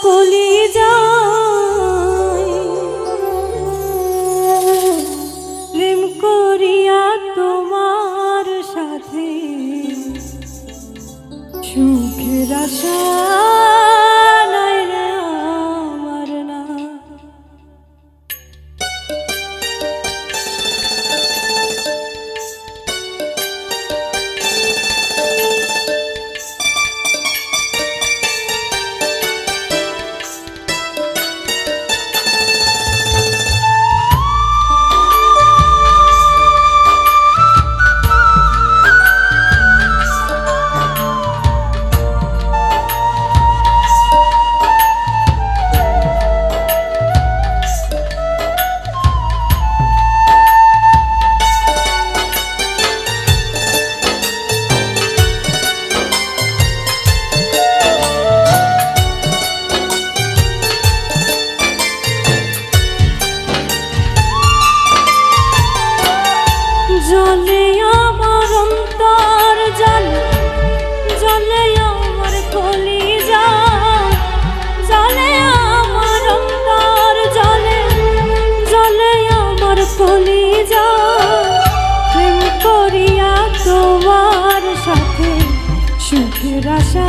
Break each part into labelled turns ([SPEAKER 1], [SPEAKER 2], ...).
[SPEAKER 1] 不离。Rasha.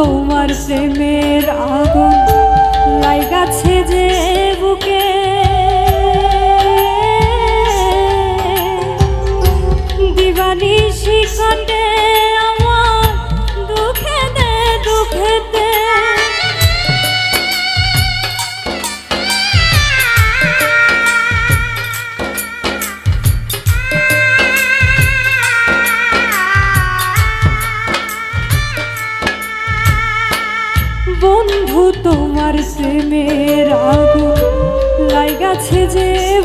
[SPEAKER 1] তোমার প্রেমের আগুন লাইগাছে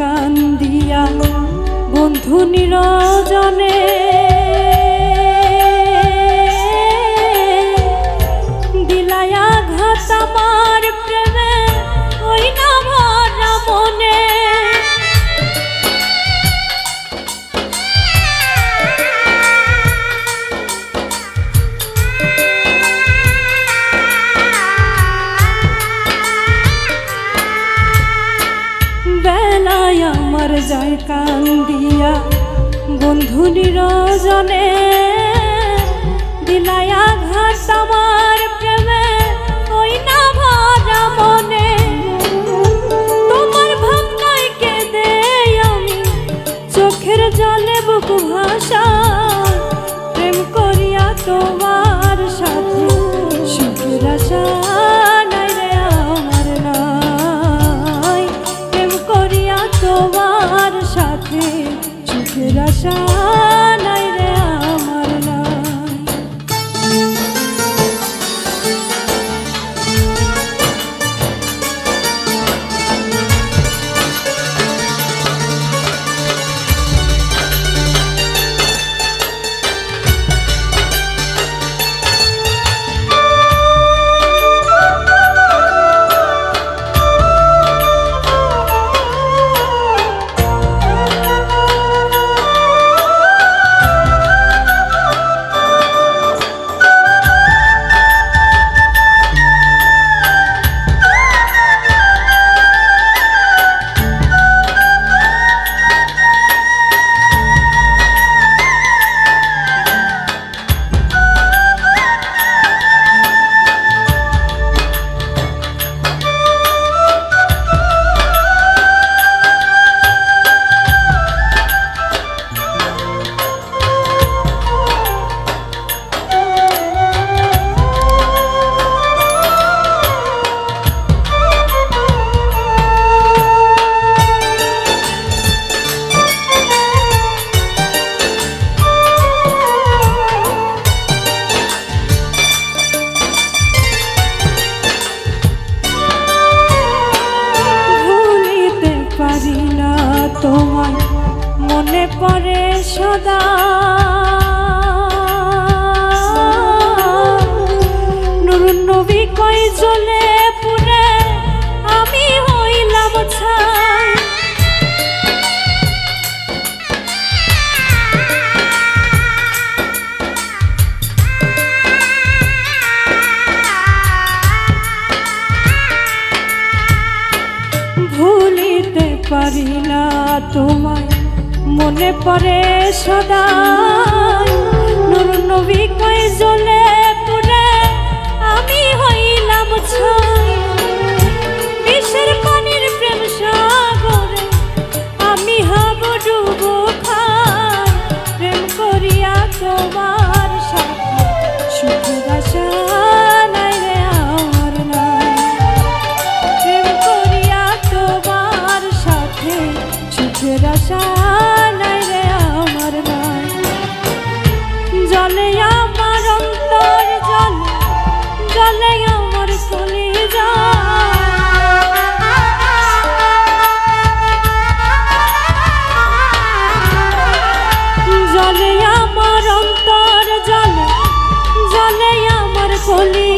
[SPEAKER 1] কান্দিয়া বন্ধু নিরজনে। দিলায়া ঘাতামা জয় যায় কান্দিয়া বন্ধু নিরজনে দিলায়া ঘাট আমার পরে সদা মনে পড়ে সদা নবী কয়ে জলে বলি